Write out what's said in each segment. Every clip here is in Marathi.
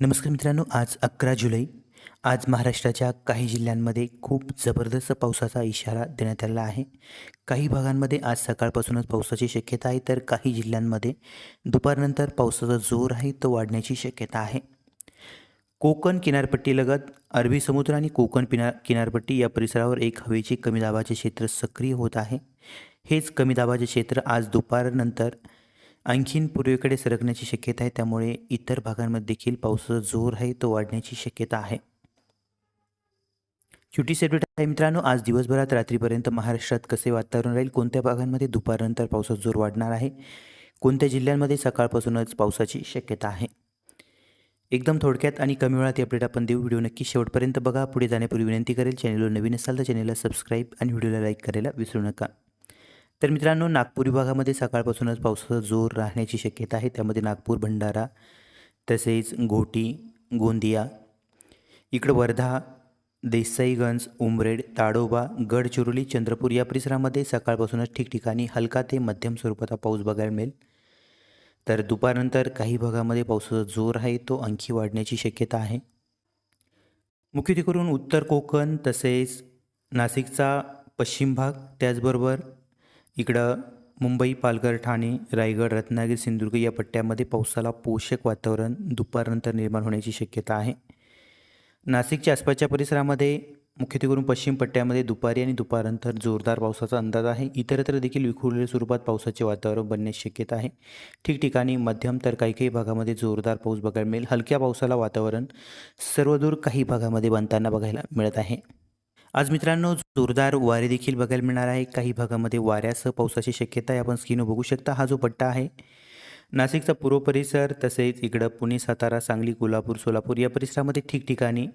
नमस्कार मित्रांनो आज अकरा जुलै. आज महाराष्ट्राच्या काही जिल्ह्यांमध्ये खूप जबरदस्त पावसाचा इशारा देण्यात आलेला आहे. काही भागांमध्ये आज सकाळपासूनच पावसाची शक्यता आहे तर काही जिल्ह्यांमध्ये दुपारनंतर पावसाचा जोर आहे तो वाढण्याची शक्यता आहे. कोकण किनारपट्टीलगत अरबी समुद्र आणि कोकण किनार किनारपट्टी या परिसरावर एक हवेचे कमी दाबाचे क्षेत्र सक्रिय होत आहे. हेच कमी दाबाचे क्षेत्र आज दुपारनंतर आणखीन पूर्वेकडे सरकण्याची शक्यता आहे. त्यामुळे इतर भागांमध्ये देखील पावसाचा जोर आहे तो वाढण्याची शक्यता आहे. छोटी सेपरेट आहे मित्रांनो. आज दिवसभरात रात्रीपर्यंत महाराष्ट्रात कसे वातावरण राहील? कोणत्या भागांमध्ये दुपारनंतर पावसाचा जोर वाढणार आहे? कोणत्या जिल्ह्यांमध्ये सकाळपासूनच पावसाची शक्यता आहे? एकदम थोडक्यात आणि कमी वेळात अपडेट आपण देऊ. व्हिडिओ नक्की शेवटपर्यंत बघा. पुढे जाण्यापूर्वी विनंती करेल. चॅनलवर नवीन असाल तर चॅनलला सबस्क्राईब आणि व्हिडिओला लाईक करायला विसरू नका. तर मित्रांनो नागपूर विभागामध्ये सकाळपासूनच पावसाचा जोर राहण्याची शक्यता आहे. त्यामध्ये नागपूर भंडारा तसेच घोटी गोंदिया इकडं वर्धा देसाईगंज उमरेड ताडोबा गडचिरोली चंद्रपूर या परिसरामध्ये सकाळपासूनच ठिकठिकाणी हलका ते मध्यम स्वरूपाचा पाऊस बघायला मिळेल. तर दुपारनंतर काही भागामध्ये पावसाचा जोर आहे तो आणखी वाढण्याची शक्यता आहे. मुख्यत्वे करून उत्तर कोकण तसेच नाशिकचा पश्चिम भाग त्याचबरोबर इकडं मुंबई पालघर ठाणे रायगड रत्नागिरी सिंधुदुर्ग या पट्ट्यामध्ये पावसाला पोषक वातावरण दुपारनंतर निर्माण होण्याची शक्यता आहे. नाशिकच्या आसपासच्या परिसरामध्ये मुख्यत्वे करून पश्चिम पट्ट्यामध्ये दुपारी आणि दुपारनंतर जोरदार पावसाचा अंदाज आहे. इतरत्र देखील विखुरलेल्या स्वरूपात पावसाचे वातावरण बनण्याची शक्यता आहे. ठिकठिकाणी मध्यम तर काही काही भागामध्ये जोरदार पाऊस बघायला मिळेल. हलक्या पावसाला वातावरण सर्वदूर काही भागामध्ये बनताना बघायला मिळत आहे. आज मित्रांनो जोरदार वारे देखील बघायला मिळणार आहे. काही भागामध्ये वाऱ्यासह पावसाची शक्यता आहे. आपण स्क्रीनवर बघू शकता हा जो पट्टा आहे नाशिकचा पूर्व परिसर तसेच इकडं पुणे सातारा सांगली कोल्हापूर सोलापूर या परिसरामध्ये ठिकठिकाणी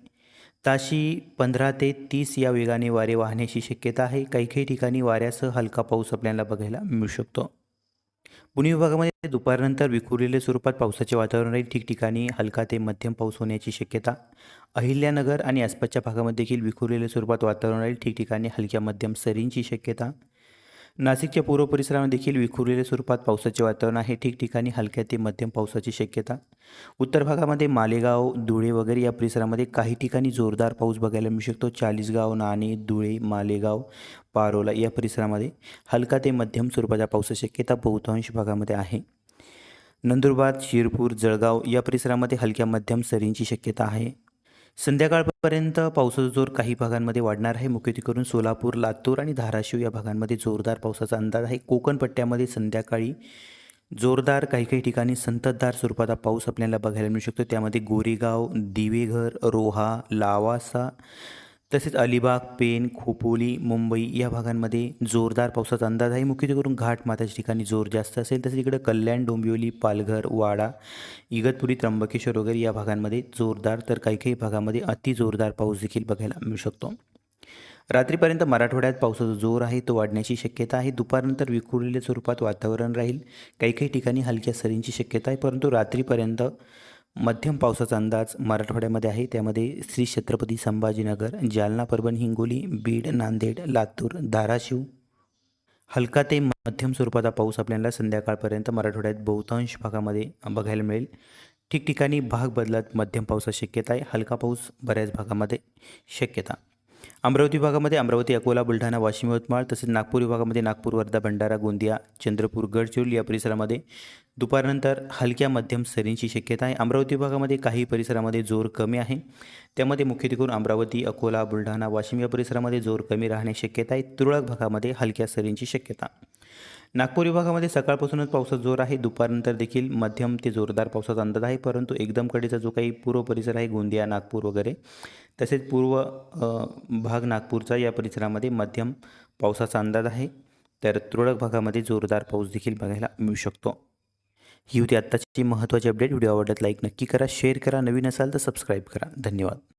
ताशी पंधरा ते तीस या वेगाने वारे वाहण्याची शक्यता आहे. काही काही ठिकाणी वाऱ्यासह हलका पाऊस आपल्याला बघायला मिळू शकतो. पुणे विभागामध्ये दुपारनंतर विखुरलेल्या स्वरूपात पावसाचे वातावरण राहील. ठिकठिकाणी हलका ते मध्यम पाऊस होण्याची शक्यता. अहिल्यानगर आणि आसपासच्या भागामध्ये देखील विखुरलेल्या स्वरूपात वातावरण राहील. ठिकठिकाणी हलक्या मध्यम सरींची शक्यता. नाशिकच्या पूर्व परिसरामध्ये देखील विखुरलेल्या स्वरूपात पावसाचे वातावरण आहे. ठिकठिकाणी हलक्या ते मध्यम पावसाची शक्यता. उत्तर भागामध्ये मालेगाव धुळे वगैरे या परिसरामध्ये काही ठिकाणी जोरदार पाऊस बघायला मिळू शकतो. चाळीसगाव नाणे धुळे मालेगाव पारोला या परिसरामध्ये हलका ते मध्यम स्वरूपाच्या पावसाची शक्यता बहुतांश भागामध्ये आहे. नंदुरबार शिरपूर जळगाव या परिसरामध्ये हलक्या मध्यम सरींची शक्यता आहे. संध्याकाळपर्यंत पावसाचा जोर काही भागांमध्ये वाढणार आहे. मुख्यत्वे करून सोलापूर लातूर आणि धाराशिव या भागांमध्ये जोरदार पावसाचा अंदाज आहे. कोकण पट्ट्यामध्ये संध्याकाळी जोरदार काही काही ठिकाणी संततधार स्वरूपाचा पाऊस आपल्याला बघायला मिळू शकतो. त्यामध्ये गोरेगाव दिवेघर रोहा लावासा तसेच अलिबाग पेन खोपोली मुंबई या भागांमध्ये जोरदार पावसाचा अंदाज आहे. मुख्यत्वे करून घाट माताच्या ठिकाणी जोर जास्त असेल. तसेच इकडं कल्याण डोंबिवली पालघर वाडा इगतपुरी त्र्यंबकेश्वर वगैरे या भागांमध्ये जोरदार तर काही काही भागामध्ये अति जोरदार पाऊस देखील बघायला मिळू शकतो. रात्रीपर्यंत मराठवाड्यात पावसाचा जोर आहे तो वाढण्याची शक्यता आहे. दुपारनंतर विखुरलेल्या स्वरूपात वातावरण राहील. काही काही ठिकाणी हलक्या सरींची शक्यता आहे परंतु रात्रीपर्यंत मध्यम पावसाचा अंदाज मराठवाड्यामध्ये आहे. त्यामध्ये श्री छत्रपती संभाजीनगर जालना परभणी हिंगोली बीड नांदेड लातूर धाराशिव. हलका ते मध्यम स्वरूपाचा पाऊस आपल्याला संध्याकाळपर्यंत मराठवाड्यात बहुतांश भागामध्ये बघायला मिळेल. ठिकठिकाणी भाग बदलत मध्यम पावसाची शक्यता आहे. हलका पाऊस बऱ्याच भागामध्ये शक्यता. अमरावती विभागामध्ये अमरावती अकोला बुलढाणा वाशिम यवतमाळ तसेच नागपूर विभागामध्ये नागपूर वर्धा भंडारा गोंदिया चंद्रपूर गडचिरोली या परिसरामध्ये दुपारनंतर हलक्या मध्यम सरींची शक्यता आहे. अमरावती विभागामध्ये काही परिसरामध्ये जोर कमी आहे. त्यामध्ये मुख्यत्वे करून अमरावती अकोला बुलढाणा वाशिम या परिसरामध्ये जोर कमी राहण्याची शक्यता आहे. तुरळक भागामध्ये हलक्या सरींची शक्यता. नागपूर विभागामध्ये सकाळपासूनच पावसाचा जोर आहे. दुपारनंतर देखील मध्यम ते जोरदार पावसाचा अंदाज आहे परंतु एकदम कडेचा जो काही पूर्व परिसर आहे गोंदिया नागपूर वगैरे तसेच पूर्व भाग नागपूरचा या परिसरामध्ये मध्यम पावसाचा अंदाज आहे. तर तुरळक भागामध्ये जोरदार पाऊस देखील बघायला मिळू शकतो. ही होती आत्ताची महत्त्वाची अपडेट. व्हिडिओ आवडल्यात लाईक नक्की करा शेअर करा. नवीन असाल तर सबस्क्राईब करा. धन्यवाद.